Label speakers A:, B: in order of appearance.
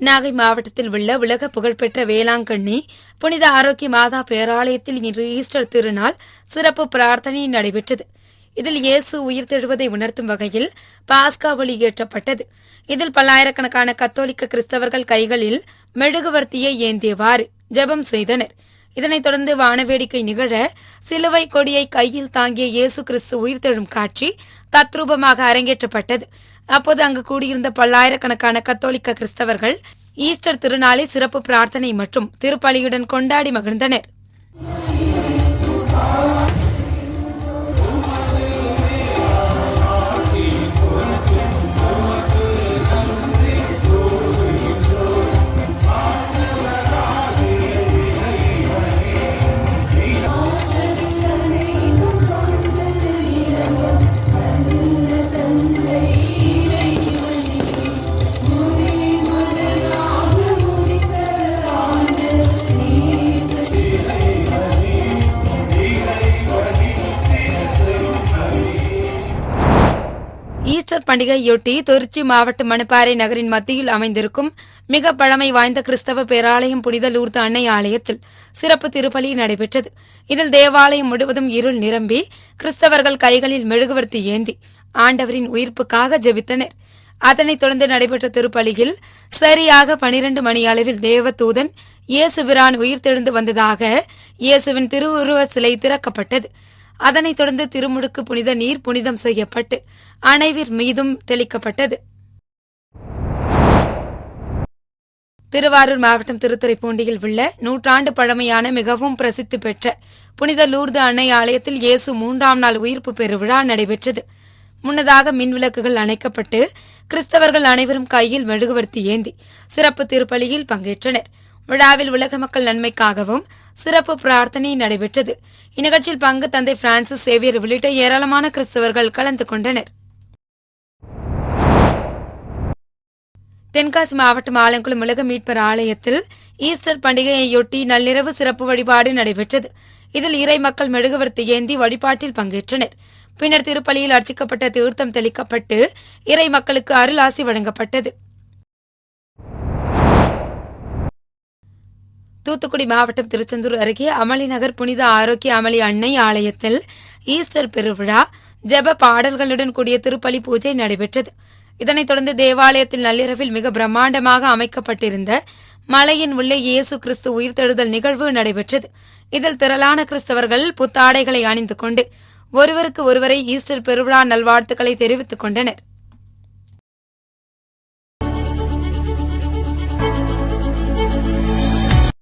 A: நாகை மாவட்டத்தில் உள்ள உலக புகழ்பெற்ற வேளாங்கண்ணி புனித ஆரோக்கிய மாதா பேராலயத்தில் இன்று ஈஸ்டர் திருநாள் சிறப்பு பிரார்த்தனை நடைபெற்றது. இதில் இயேசு உயிர்த்தெழுவதை உணர்த்தும் வகையில் பாஸ்கா ஒளி ஏற்றப்பட்டது. இதில் பல்லாயிரக்கணக்கான கத்தோலிக்க கிறிஸ்தவர்கள் கைகளில் மெழுகுவர்த்தியை ஏந்தியவாறு ஜெபம் செய்தனர். இதனைத் தொடர்ந்து வானவேடிக்கை நிகழ சிலுவை கொடியை கையில் தாங்கிய இயேசு கிறிஸ்து உயிர்த்தெழும் காட்சி தத்ரூபமாக அரங்கேற்றப்பட்டது. அப்போது அங்கு கூடியிருந்த பல்லாயிரக்கணக்கான கத்தோலிக்க கிறிஸ்தவர்கள் ஈஸ்டர் திருநாளை சிறப்பு பிரார்த்தனை மற்றும் திருப்பலியுடன் கொண்டாடி மகிழ்ந்தனர். ஈஸ்டர் பண்டிகையொட்டி திருச்சி மாவட்ட மணப்பாறை நகரின் மத்தியில் அமைந்திருக்கும் மிக பழமை வாய்ந்த கிறிஸ்தவ பேராலயம் புனித லூர்து அன்னை ஆலயத்தில் சிறப்பு திருப்பலி நடைபெற்றது. இதில் தேவாலயம் முழுவதும் இருள் நிரம்பி கிறிஸ்தவர்கள் கைகளில் மெழுகுவர்த்தி ஏந்தி ஆண்டவரின் உயிர்ப்புக்காக ஜெபித்தனர். அதனைத் தொடர்ந்து நடைபெற்ற திருப்பலியில் சரியாக பனிரண்டு மணி அளவில் தேவதூதன் இயேசுபிரான் உயிர்த்தெழுந்து வந்ததாக இயேசுவின் திருவுருவ சிலை திறக்கப்பட்டது. அதனைத் தொடர்ந்து திருமுழுக்கு புனித நீர் புனிதம் செய்யப்பட்டு அனைவர் மீதும் தெளிக்கப்பட்டது. திருவாரூர் மாவட்டம் திருத்துறைப்பூண்டியில் உள்ள நூற்றாண்டு பழமையான மிகவும் பிரசித்தி பெற்ற புனித லூர்து அன்னை ஆலயத்தில் இயேசு மூன்றாம் நாள் உயிர்ப்பு பெருவிழா நடைபெற்றது. முன்னதாக மின்விளக்குகள் அணைக்கப்பட்டு கிறிஸ்தவர்கள் அனைவரும் கையில் மெழுகுவர்த்தி ஏந்தி சிறப்பு திருப்பலியில் பங்கேற்றனர். விழாவில் உலக மக்கள் நன்மைக்காகவும் சிறப்பு பிரார்த்தனை நடைபெற்றது. இந்நிகழ்ச்சியில் பங்கு தந்தை பிரான்சிஸ் சேவியர் உள்ளிட்ட ஏராளமான கிறிஸ்தவர்கள் கலந்து கொண்டனர். தென்காசி மாவட்டம் ஆலங்குளம் உலக மீட்பர் ஆலயத்தில் ஈஸ்டர் பண்டிகையையொட்டி நள்ளிரவு சிறப்பு வழிபாடு நடைபெற்றது. இதில் இறை மக்கள் மெழுகுவர்த்தி ஏந்தி வழிபாட்டில் பங்கேற்றனர். பின்னர் திருப்பலியில் அர்ச்சிக்கப்பட்ட தீர்த்தம் தெளிக்கப்பட்டு இறை மக்களுக்கு அருளாசி வழங்கப்பட்டது. தூத்துக்குடி மாவட்டம் திருச்செந்தூர் அருகே அமளி நகர் புனித ஆரோக்கிய அமளி அன்னை ஆலயத்தில் ஈஸ்டர் பெருவிழா ஜெப பாடல்களுடன் கூடிய திருப்பலி பூஜை நடைபெற்றது. இதனைத் தொடர்ந்து தேவாலயத்தில் நள்ளிரவில் மிக பிரம்மாண்டமாக அமைக்கப்பட்டிருந்த மலையின் உள்ளே இயேசு கிறிஸ்து உயிர்த்தெழுதல் நிகழ்வு நடைபெற்றது. இதில் திரளான கிறிஸ்தவர்கள் புத்தாடைகளை அணிந்து கொண்டு ஒருவருக்கு ஒருவரை ஈஸ்டர் பெருவிழா நல்வாழ்த்துக்களை தெரிவித்துக் கொண்டனர்.